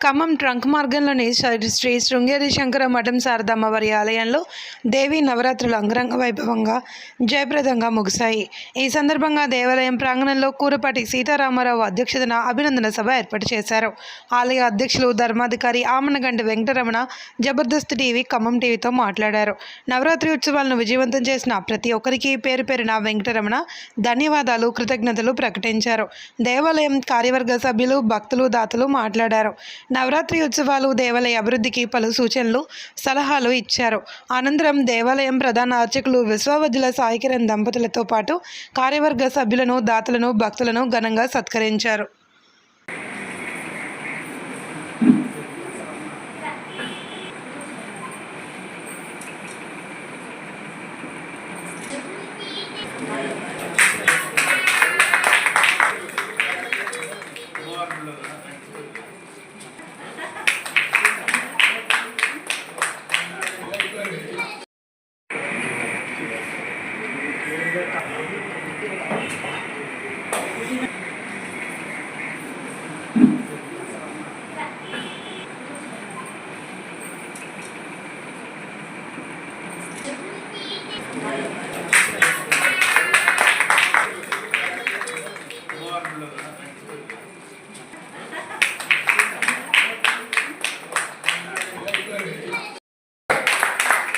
Khammam trunk మార్గంలోని శ్రీ శ్రీ శృంగేరి శంకర మఠం శారదమ్మ వారి ఆలయంలో దేవి నవరాత్రులు అంగరంగ వైభవంగా జయప్రదంగా ముగిశాయి. ఈ సందర్భంగా దేవాలయం ప్రాంగణంలో కూరపాటి సీతారామారావు అధ్యక్షతన అభినందన సభ ఏర్పాటు చేశారు. ఆలయ అధ్యక్షులు ధర్మాధికారి ఆమనగంటి వెంకటరమణ జబర్దస్త్ టీవీ ఖమ్మం టీవీతో మాట్లాడారు. నవరాత్రి ఉత్సవాలను విజయవంతం చేసిన ప్రతి ఒక్కరికి పేరు పేరున వెంకటరమణ ధన్యవాదాలు కృతజ్ఞతలు ప్రకటించారు. దేవాలయం కార్యవర్గ సభ్యులు భక్తులు దాతలు మాట్లాడారు. నవరాత్రి ఉత్సవాలు దేవాలయ అభివృద్ధికి పలు సూచనలు సలహాలు ఇచ్చారు. అనంతరం దేవాలయం ప్రధాన అర్చకులు విశ్వవద్యుల సాయికిరణ్ దంపతులతో పాటు కార్యవర్గ సభ్యులను దాతలను భక్తులను ఘనంగా సత్కరించారు.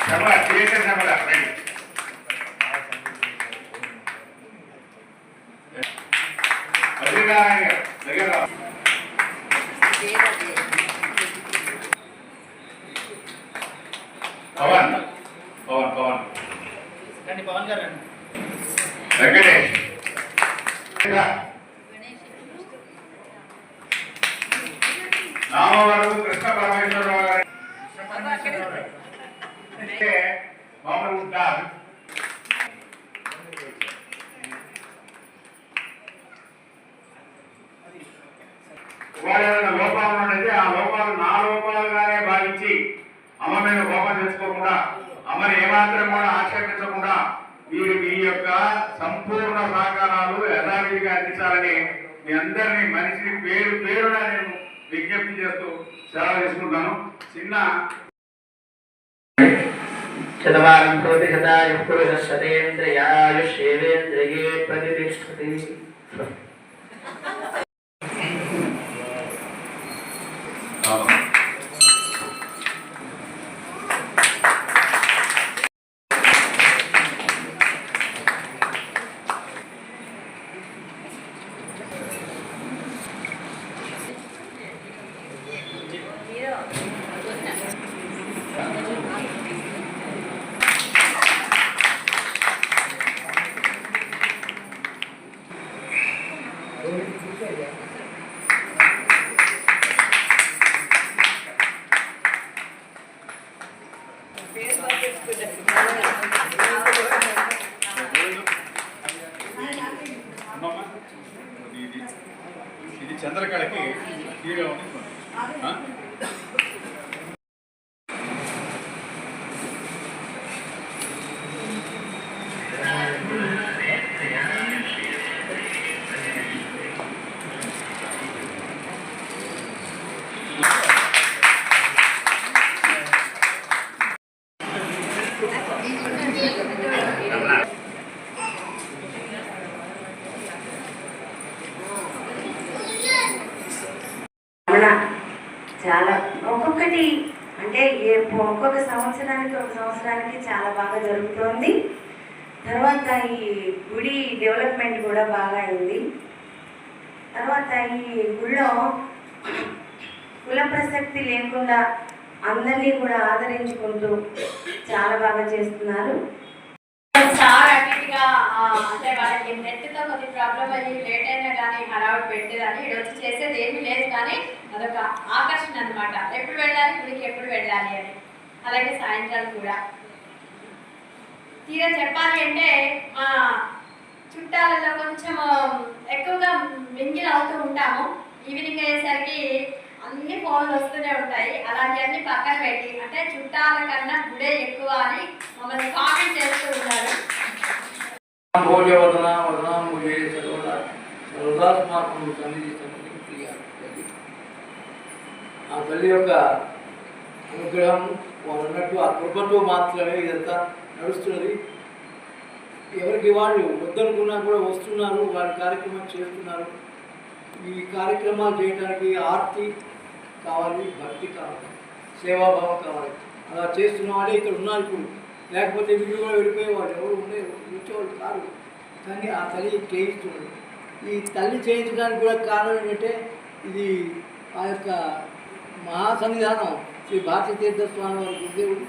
సభ థియేటర్ సభల రండి. అభిప్రాయం దగ్గర. పవన్ పవన్ పవన్ రండి పవన్ గారు రండి వెంకటేష్. నామవరం కృష్ణ పరమేశ్వరరావు గారు మామూలు ఉంటారు లోపాలు ఉన్నది ఆ లోపాలు నా లోపాలుగానే భావించి అమ్మ మీద కోపం తెచ్చుకోకుండా అమ్మని ఏమాత్రం కూడా ఆక్షేపించకుండా మీరు మీ యొక్క సంపూర్ణ సహకారాలు యథావిధిగా అందించాలని మీ అందరినీ మనిషిని పేరు పేరుగా నేను విజ్ఞప్తి చేస్తూ సెలవు తీసుకుంటాను. చిన్న శతవారం భవతి శతాయుః పురుషः శతేంద్రియాయుష్యేవేంద్రియే ప్రతిష్టతి ఇది చంద్రకళకి హీరో ఉంది. ఆ? చాలా ఒక్కొక్కటి అంటే ఏ- ఒక్కొక్క సంవత్సరానికి ఒక సంవత్సరానికి చాలా బాగా జరుగుతోంది తర్వాత ఈ గుడి డెవలప్మెంట్ కూడా బాగా అయింది తర్వాత ఈ గుళ్ళో కుల ప్రసక్తి లేకుండా అందరినీ కూడా ఆదరించుకుంటూ చాలా బాగా చేస్తున్నారు సార్ అన్నిటిగా అంటే వాళ్ళకి నెట్తో కొద్ది ప్రాబ్లం అయ్యి లేట్ అయినా కానీ హడావుడి పెట్టేదని ఇక్కడ వచ్చి చేసేది ఏమీ లేదు కానీ అదొక ఆకర్షణ అన్నమాట. ఎప్పుడు వెళ్ళాలి? గుడికి ఎప్పుడు వెళ్ళాలి అని. అలాగే సాయంత్రాలు కూడా. తీరా చెప్పాలి అంటే మా చుట్టాలలో కొంచెం ఎక్కువగా మింగిల్ అవుతూ ఉంటాము. ఈవినింగ్ అయ్యేసరికి అన్ని ఫోన్లు వస్తూనే ఉంటాయి. అలాంటివన్నీ పక్కన పెట్టి అంటే చుట్టాల కన్నా గుడే ఎక్కువ అని మమ్మల్ని కామెంట్ చేస్తూ ఉన్నారు భోజ వదన వదనాంబుజే సర్వదా సర్వదాస్మాకం సన్నిధి సన్నిధి ఆ తల్లి యొక్క అనుగ్రహం వారు అన్నట్టు ఆ కృపతో మాత్రమే ఇదంతా నడుస్తున్నది. ఎవరికి వాళ్ళు వద్దనుకున్నా కూడా వస్తున్నారు వారి కార్యక్రమం చేస్తున్నారు. ఈ కార్యక్రమాలు చేయడానికి ఆర్తి కావాలి భక్తి కావాలి సేవాభావం కావాలి. అలా చేస్తున్న వాళ్ళే ఇక్కడ ఉన్నారు ఇప్పుడు. లేకపోతే వీళ్ళు కూడా వెళ్ళిపోయేవాళ్ళు. ఎవరు ఉండేవారు వచ్చేవాళ్ళు కాదు కానీ ఆ తల్లి చేయిస్తున్నది ఈ తల్లి చేయించడానికి కూడా కారణం ఏంటంటే ఇది ఆ యొక్క మహాసన్నిధానం. శ్రీ భారతీ తీర్థ స్వామి వారి గురుదేవుడు.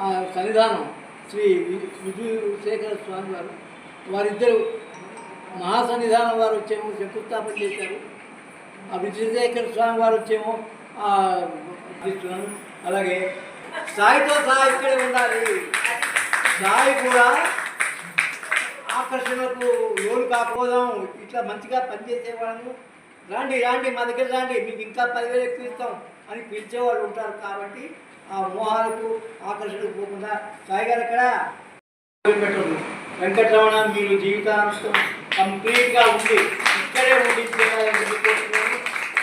ఆ సన్నిధానం శ్రీ విజుశేఖర విజయశేఖర స్వామి వారు. వారిద్దరు మహాసన్నిధానం వారు వచ్చేమో శంకుస్థాపన చేశారు. ఆ విజయశేఖర స్వామి వారు వచ్చేమో ఆ, అలాగే సాయితో సహా ఇక్కడే ఉండాలి. సాయి కూడా ఆకర్షణకు లోను కాకపోదాం ఇట్లా మంచిగా పనిచేసే వాళ్ళు రాండి రాండి మా దగ్గర రాండి మీకు ఇంకా పదివేలు ఎక్కువ ఇస్తాం అని పిలిచేవాళ్ళు ఉంటారు కాబట్టి ఆ మోహాలకు ఆకర్షణకు పోకుండా సాయి గారు ఎక్కడ. వెంకటరమణ. మీరు జీవితాంతం కంప్లీట్గా ఉండి ఇక్కడే ఉండి.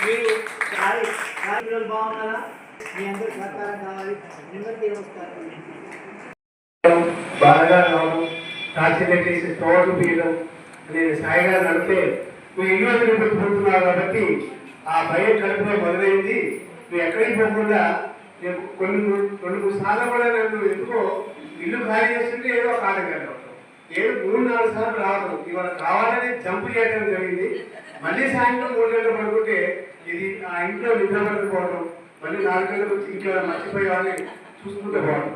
మీరు బాగున్నారా? మీ అందరి సహకారం కావాలి. నమస్కారం బాగా రావడం టార్చర్ చేసి తోడు పీయడం అనేది సాయిగా నడితే నువ్వు ఇల్లు వదిలిపెట్టుకుంటున్నావు కాబట్టి ఆ భయం కడుపులో మొదలైంది. నువ్వు ఎక్కడికి పోకుండా నేను కొన్ని రెండు మూడు సార్లు కూడా నన్ను ఎందుకో ఇల్లు ఖాళీ చేస్తుంటే ఏదో కాలం కదా ఏడు మూడు నాలుగు సార్లు రావడం ఇవాళ కావాలని జంప్ చేయడం జరిగింది. మళ్ళీ సాయంత్రం మూడు గంటలు పడుకుంటే ఇది ఆ ఇంట్లో నిద్రపడుకోవడం మళ్ళీ నాలుగు గంటలకు వచ్చి ఇంట్లో మర్చిపోయే వాళ్ళని చూసుకుంటూ పోవడం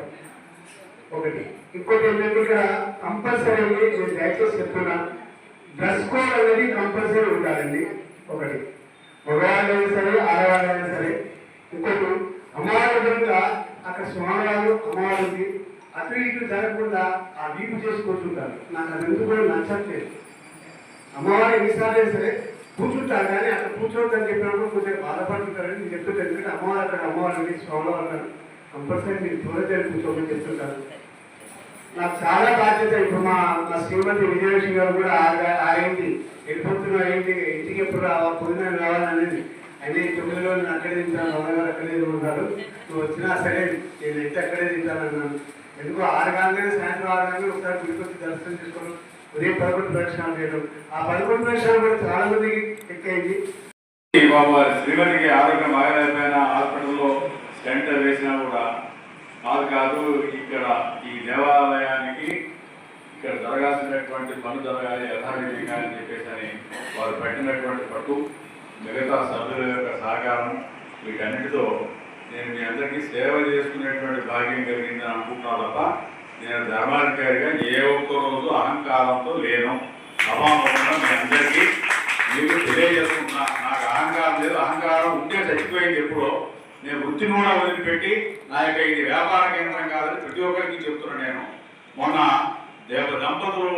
ఒకటి. ఇంకోటి ఏంటంటే ఇక్కడ కంపల్సరీ నేను దయచేసి చెప్తున్నా. డ్రెస్ కోడ్ అనేది కంపల్సరీ ఉండాలండి. ఒకటి. మగవాళ్ళైనా సరే ఆడవాళ్ళైనా సరే. ఇంకోటి అమ్మవారి అక్కడ స్వామివారు అమ్మవారికి అటు ఇటు జరగకుండా ఆ వీపు చేసి కూర్చుంటారు. నాకు అది ఎందుకు కూడా నచ్చట్లేదు. అమ్మవారి ఎన్నిసార్లు సరే కూర్చుంటారు కానీ అక్కడ కూర్చోవద్దని చెప్పినప్పుడు కొంచెం బాధపడుతుంటారని నేను చెప్తుంటాను. ఎందుకంటే అమ్మవారు అక్కడ అమ్మవారిని స్వామివారు అన్నారు కంపల్సరీ మీరు దూరం కూర్చోమని చెప్తుంటారు. నాకు చాలా బాధ్యత ఇప్పుడు మా మా శ్రీమతి విజయలక్ష్మి గారు కూడా ఆ- ఆ ఏంటి వెళ్ళిపోతున్నా ఏంటి ఇంటికి ఎప్పుడు రావా పొద్దున రావాలనేది అయితే ఈ తొమ్మిది రోజులు అక్కడే తింటాను అమ్మగారు అక్కడే ఉంటారు నువ్వు వచ్చినా సరే నేను అయితే అక్కడే తింటానన్నాను. ఎందుకు? ఆరు కాగానే సాయంత్రం ఆరు కాగానే ఒకసారి వచ్చి దర్శనం చేసుకోవడం ఉదయం పదకొండు ప్రదక్షిణాలు చేయడం. ఆ పదకొండు ప్రదక్షిణాలు కూడా చాలా మందికి ఎక్కేది. బాబు శ్రీమతికి ఆరోగ్యం బాగాలేకపోయినా హాస్పిటల్లో స్టెంట్ వేసినా కూడా కాదు కాదు ఇక్కడ ఈ దేవాలయానికి ఇక్కడ జరగాల్సినటువంటి పనులు జరగాలి యథావిధిగా అని చెప్పేసి అని వారు పెట్టినటువంటి పట్టు మిగతా సభ్యుల యొక్క సహకారం వీటన్నిటితో నేను మీ అందరికీ సేవ చేసుకునేటువంటి భాగ్యం కలిగిందని అనుకుంటున్నాను తప్ప నేను ధర్మాధికారిగా ఏ ఒక్క రోజు అహంకారంతో లేను. అభావంగా మీ అందరికీ మీకు తెలియజేసుకుంటున్నా నాకు అహంకారం లేదు. అహంకారం ఉంటే చచ్చిపోయింది ఎప్పుడో. నేను వృత్తిని కూడా వదిలిపెట్టి నా యొక్క ఇది వ్యాపార కేంద్రం కాదని ప్రతి ఒక్కరికి చెప్తున్నా నేను. మొన్న దేవ దంపతులు